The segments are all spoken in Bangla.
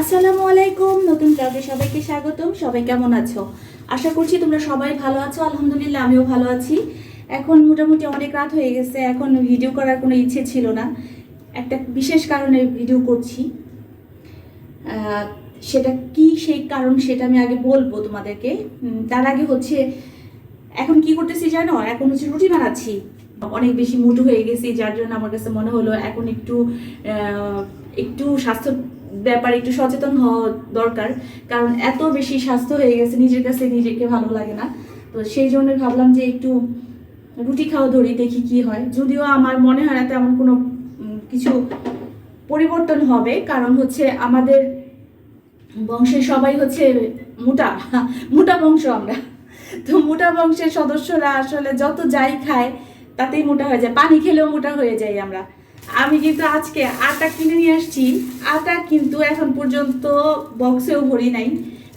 আসসালামু আলাইকুম, নতুন ব্লগে সবাইকে স্বাগতম। সবাই কেমন আছো? আশা করছি তোমরা সবাই ভালো আছো। আলহামদুলিল্লাহ, আমিও ভালো আছি। এখন মোটামুটি অনেক রাত হয়ে গেছে, এখন ভিডিও করার কোনো ইচ্ছে ছিল না। একটা বিশেষ কারণে ভিডিও করছি। সেটা কি, সেই কারণ সেটা আমি আগে বলব তোমাদেরকে। তার আগে হচ্ছে, এখন কি করতেছি জানো? এখন হচ্ছে রুটি বানাচ্ছি। অনেক বেশি মোটু হয়ে গেছি, যার জন্য আমার কাছে মনে হলো এখন একটু একটু স্বাস্থ্য ব্যাপারে একটু সচেতন হওয়া দরকার। কারণ এত বেশি স্বাস্থ্য হয়ে গেছে নিজের কাছে নিজেকে ভালো লাগে না। তো সেই জন্য ভাবলাম যে একটু রুটি খাওয়া ধরি, দেখি কি হয়। যদিও আমার মনে হয় না তেমন কোনো কিছু পরিবর্তন হবে। কারণ হচ্ছে আমাদের বংশের সবাই হচ্ছে মোটা মোটা বংশ আমরা। তো মোটা বংশের সদস্যরা আসলে যত যাই খায়, তাতেই মোটা হয়ে যায়। পানি খেলেও মোটা হয়ে যাই আমরা। আমি কিন্তু আজকে আটা কিনে নিয়ে আসছি। আটা কিন্তু এখন পর্যন্ত বক্সেও ভরি নাই।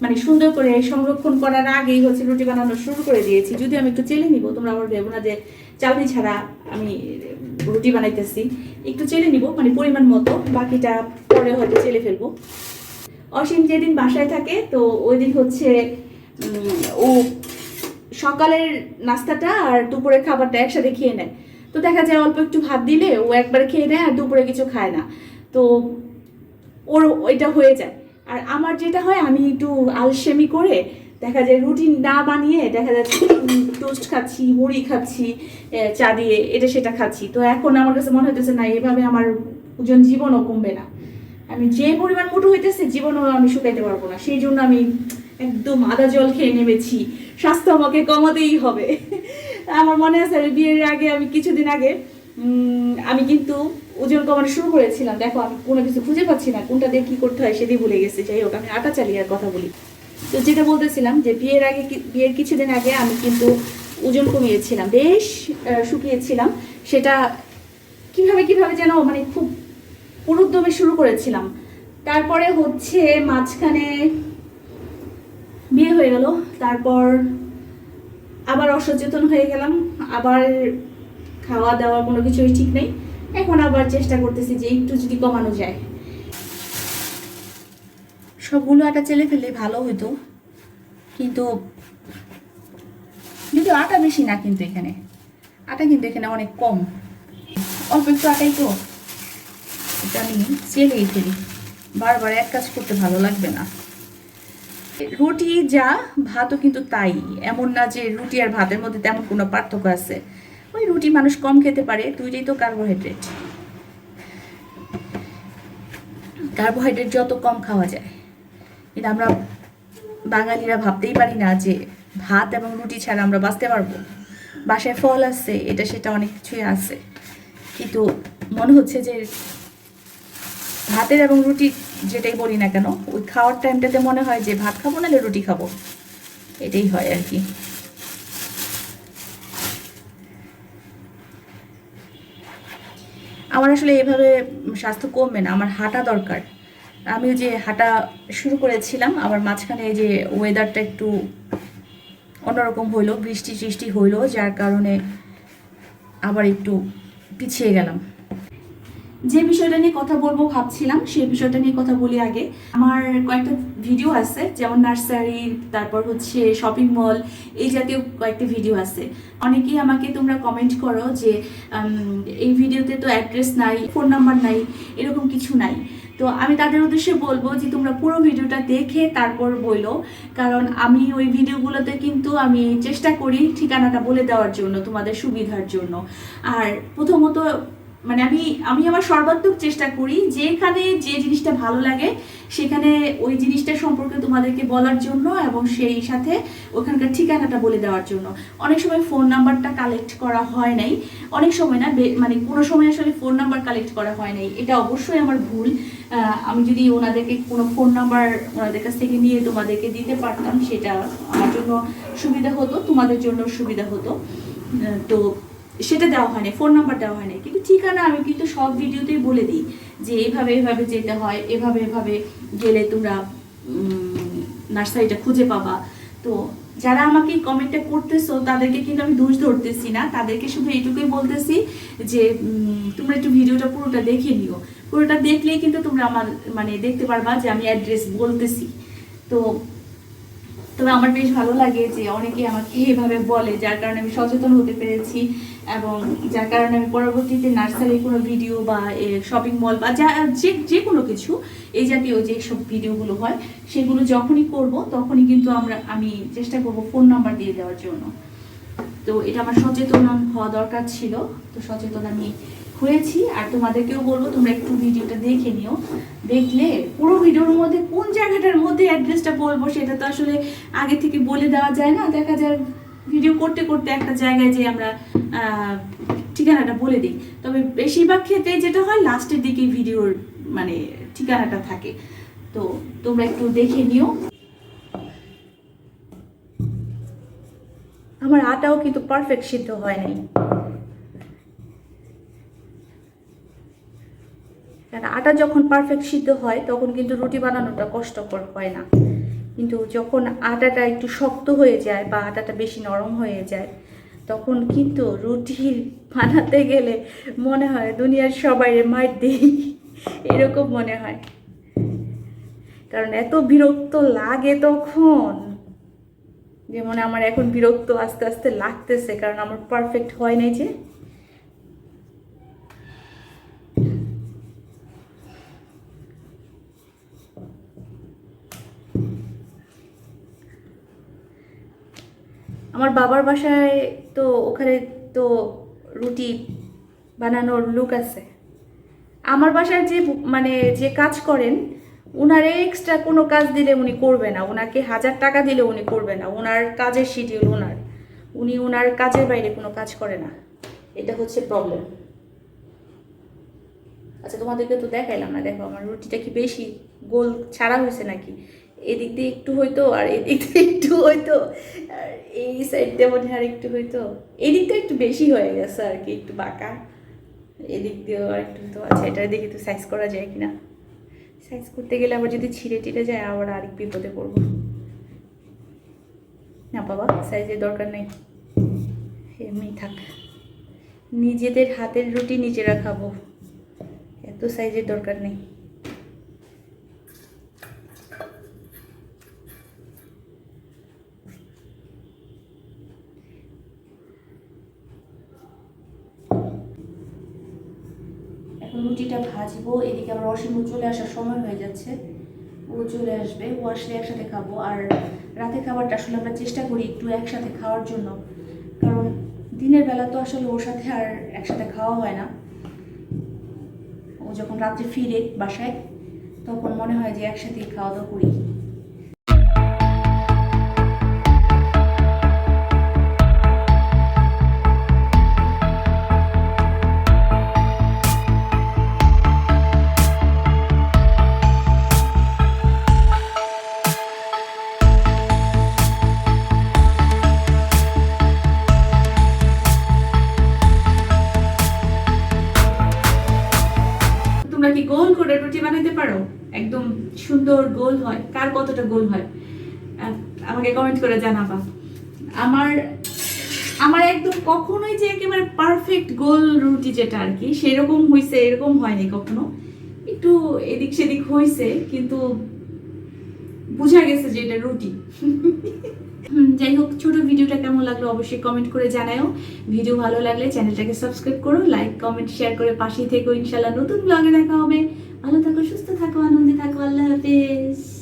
মানে সুন্দর করে সংরক্ষণ করার আগেই হচ্ছে রুটি বানানো শুরু করে দিয়েছি। যদি আমি একটু চেলে নিব, তোমরা আবার ভেবো না যে চালনি ছাড়া আমি রুটি বানাইতেছি। একটু চেলে নিব মানে পরিমাণ মতো, বাকিটা পরে হয়তো চেলে ফেলব। অসীম যেদিন বাসায় থাকে, তো ওই দিন হচ্ছে ও সকালের নাস্তাটা আর দুপুরের খাবারটা একসাথে খেয়ে নেয়। তো দেখা যায় অল্প একটু ভাত দিলে ও একবার খেয়ে নেয় আর দুপুরে কিছু খায় না। তো ওর ওইটা হয়ে যায়। আর আমার যেটা হয়, আমি একটু আলসেমি করে দেখা যায় রুটিন না বানিয়ে দেখা যাচ্ছে টোস্ট খাচ্ছি, মুড়ি খাচ্ছি চা দিয়ে এটা সেটা খাচ্ছি। তো এখন আমার কাছে মনে হইতেছে, না, এভাবে আমার ওজন জীবনও কমবে না। আমি যে পরিমাণ মোটু হইতেছে, জীবনও আমি শুকাইতে পারব না। সেই জন্য আমি একদম আদা জল খেয়ে নেমেছি। স্বাস্থ্য আমাকে কমাতেই হবে। আমার মনে আছে, আমি বিয়ের আগে, আমি কিছুদিন আগে আমি কিন্তু ওজন কমানো শুরু করেছিলাম। দেখো, আমি কোনো কিছু খুঁজে পাচ্ছি না, কোনটা দিয়ে কী করতে হয় সেটাই ভুলে গেছি। যাই হোক, আমি আটা চালিয়ে কথা বলি। তো যেটা বলতেছিলাম যে, বিয়ের আগে বিয়ের কিছুদিন আগে আমি কিন্তু ওজন কমিয়েছিলাম বেশ শুকিয়েছিলাম। সেটা কীভাবে কীভাবে যেন মানে খুব পুরুদ্দমে শুরু করেছিলাম। তারপরে হচ্ছে মাঝখানে বিয়ে হয়ে গেল। তারপর আবার অসচেতন হয়ে গেলাম, আবার খাওয়া দাওয়া কোনো কিছুই ঠিক নেই। এখন আবার চেষ্টা করতেছি যে একটু যদি কমানো যায়। সবগুলো আটা চেলে ফেললে ভালো হতো। কিন্তু যদি আটা বেশি না কিন্তু এখানে, আটা কিন্তু এখানে অনেক কম। অল্প একটু আটাই তো, এটা আমি চেলেই ফেলি। বারবার এক কাজ করতে ভালো লাগবে না। রুটি যা, ভাতও কিন্তু তাই। এমন না যে রুটি আর ভাতের মধ্যে তেমন কোনো পার্থক্য আছে। ওই রুটি মানুষ কম খেতে পারে, দুইটাই তো কার্বোহাইড্রেট কার্বোহাইড্রেট যত কম খাওয়া যায়। কিন্তু আমরা বাঙালিরা ভাবতেই পারি না যে ভাত এবং রুটি ছাড়া আমরা বাঁচতে পারব। বাসায় ফল আছে, এটা সেটা অনেক কিছুই আছে। কিন্তু মনে হচ্ছে যে ভাতের এবং রুটি যেটাই বলি না কেন, ওই খাওয়ার টাইমটাতে মনে হয় যে ভাত খাব, নাহলে রুটি খাব। এটাই হয় আর কি। আমার আসলে এভাবে স্বাস্থ্য কমবে না, আমার হাঁটা দরকার। আমি যে হাঁটা শুরু করেছিলাম আবার মাঝখানে যে ওয়েদারটা একটু অন্যরকম হইল বৃষ্টি সৃষ্টি হইল, যার কারণে আবার একটু পিছিয়ে গেলাম। যে বিষয়টা নিয়ে কথা বলব ভাবছিলাম, সেই বিষয়টা নিয়ে কথা বলি আগে। আমার কয়েকটা ভিডিও আছে, যেমন নার্সারি, তারপর হচ্ছে শপিং মল এই জাতীয় কয়েকটা ভিডিও আছে। অনেকেই আমাকে তোমরা কমেন্ট করো যে এই ভিডিওতে তো অ্যাড্রেস নাই ফোন নাম্বার নাই, এরকম কিছু নাই। তো আমি তাদের উদ্দেশ্যে বলব যে, তোমরা পুরো ভিডিওটা দেখে তারপর বইলো কারণ আমি ওই ভিডিওগুলোতে কিন্তু আমি চেষ্টা করি ঠিকানাটা বলে দেওয়ার জন্য, তোমাদের সুবিধার জন্য। আর প্রথমত মানে আমি আমি আমার সর্বাত্মক চেষ্টা করি যেখানে যে জিনিসটা ভালো লাগে, সেখানে ওই জিনিসটা সম্পর্কে তোমাদেরকে বলার জন্য এবং সেই সাথে ওখানকার ঠিকানাটা বলে দেওয়ার জন্য। অনেক সময় ফোন নাম্বারটা কালেক্ট করা হয় নাই। অনেক সময় না মানে কোনো সময় আসলে ফোন নাম্বার কালেক্ট করা হয় নাই। এটা অবশ্যই আমার ভুল। আমি যদি ওনাদেরকে কোনো ফোন নাম্বার ওনাদের কাছ থেকে নিয়ে তোমাদেরকে দিতে পারতাম, সেটা আমার জন্য সুবিধা হতো, তোমাদের জন্য সুবিধা হতো। তো সেটা দেওয়া হয় হয়নি ফোন নাম্বার দেওয়া হয় হয়নি কিন্তু ঠিকানা আমি কিন্তু সব ভিডিওতেই বলে দিই যে এভাবে এভাবে যেতে হয়, এভাবে এভাবে গেলে তোমরা নার্সারিটা খুঁজে পাবা। তো যারা আমাকে কমেন্টটা করতেছো, তাদেরকে কিন্তু আমি দোষ ধরতেছি না। তাদেরকে শুধু এইটুকুই বলতেছি যে তোমরা একটু ভিডিওটা পুরোটা দেখে নিও। পুরোটা দেখলেই কিন্তু তোমরা আমার মানে দেখতে পারবা যে আমি অ্যাড্রেস বলতেছি। তো তবে আমার বেশ ভালো লাগে যে অনেকে আমাকে এভাবে বলে, যার কারণে আমি সচেতন হতে পেরেছি এবং যার কারণে আমি পরবর্তীতে নার্সারির কোনো ভিডিও বা শপিং মল বা যা, যে যে কোনো কিছু এই জাতীয় যে সব ভিডিওগুলো হয়, সেগুলো যখনই করব তখনই কিন্তু আমরা, আমি চেষ্টা করব ফোন নাম্বার দিয়ে দেওয়ার জন্য। তো এটা আমার সচেতন হওয়া দরকার ছিল। তো সচেতন আমি হয়েছি আর তোমাদেরকেও বলব, তোমরা একটু ভিডিওটা দেখে নিও। দেখলে পুরো ভিডিওর মধ্যে কোন জায়গাটার মধ্যে অ্যাড্রেসটা বলব সেটা তো আসলে আগে থেকে বলে দেওয়া যায় না। দেখা যায় ভিডিও করতে করতে একটা জায়গায় যে আমরা ঠিকানাটা বলে দিই। তবে বেশিরভাগ ক্ষেত্রে যেটা হয় লাস্টের দিকে ভিডিওর মানে ঠিকানাটা থাকে। তো তোমরা একটু দেখে নিও। আমার আটাও কিন্তু পারফেক্ট সিদ্ধ হয় নাই। কারণ আটা যখন পারফেক্ট সিদ্ধ হয়, তখন কিন্তু রুটি বানানোটা কষ্টকর হয় না। কিন্তু যখন আটাটা একটু শক্ত হয়ে যায় বা আটাটা বেশি নরম হয়ে যায়, তখন কিন্তু রুটি বানাতে গেলে মনে হয় দুনিয়ার সবাই মার দিই। এরকম মনে হয়। কারণ এত বিরক্ত লাগে তখন যেমন আমার এখন বিরক্ত আস্তে আস্তে লাগতেছে, কারণ আমার পারফেক্ট হয় নাই যে। আমার বাবার বাসায় তো ওখানে তো রুটি বানানোর লুক আছে। আমার বাসায় যে মানে যে কাজ করেন, উনার এক্সট্রা কোনো কাজ দিলে উনি করবে না। ওনাকে হাজার টাকা দিলে উনি করবে না। ওনার কাজের শিডিউল ওনার উনি ওনার কাজের বাইরে কোনো কাজ করে না। এটা হচ্ছে প্রবলেম আচ্ছা তোমাদেরকে তো দেখাইলাম না। দেখো, আমার রুটিটা কি বেশি গোল ছাড়া হয়েছে নাকি? এদিক দিয়ে একটু হইতো আর এদিক দিয়ে একটু হইতো। আর এই সাইড দিয়ে মনে হয় একটু হইতো। এদিকটা একটু বেশি হয়ে গেছে আর কি, একটু বাঁকা। এদিক দিয়েও আর একটু হতো আচ্ছা এটার দিকে একটু সাইজ করা যায় কিনা? সাইজ করতে গেলে আবার যদি ছিঁড়ে টিড়ে যায়, আবার আরেক বিপদে পড়ব। না বাবা সাইজের দরকার নেই। এমনি থাক। নিজেদের হাতের রুটি নিজেরা খাব। এত সাইজের দরকার নেই এখন রুটিটা ভাজবো, এদিকে আবার অসীম চলে আসার সময় হয়ে যাচ্ছে। ও চলে আসবে, ও আসলে একসাথে খাব। আর রাতে খাবারটা আসলে আমরা চেষ্টা করি একটু একসাথে খাওয়ার জন্য। কারণ দিনের বেলা তো আসলে ওর সাথে আর একসাথে খাওয়া হয় না। ও যখন রাত্রে ফিরে বাসায়, তখন মনে হয় যে একসাথেই খাওয়া দাওয়া করি। বানাতে পারো? একদম সুন্দর গোল হয়। কার কতটা গোল হয়? আমাকে কমেন্ট করে জানাবা। আমার আমার একদম কখনোই যে একেবারে পারফেক্ট গোল রুটি যেটা আর কি, সেরকম হয়েছে এরকম হয়নি কখনো। একটু এদিক সেদিক হয়েছে কিন্তু বোঝা গেছে যে এটা রুটি। যাই হোক, ছোট ভিডিওটা কেমন লাগল অবশ্যই কমেন্ট করে জানাও ভিডিও ভালো লাগলে চ্যানেলটাকে সাবস্ক্রাইব করো লাইক কমেন্ট শেয়ার করে পাশেই থেকো। ইনশাল্লাহ নতুন ব্লগে দেখা হবে। ভালো থাকো সুস্থ থাকো আনন্দে থাকো আল্লাহ হাফেজ।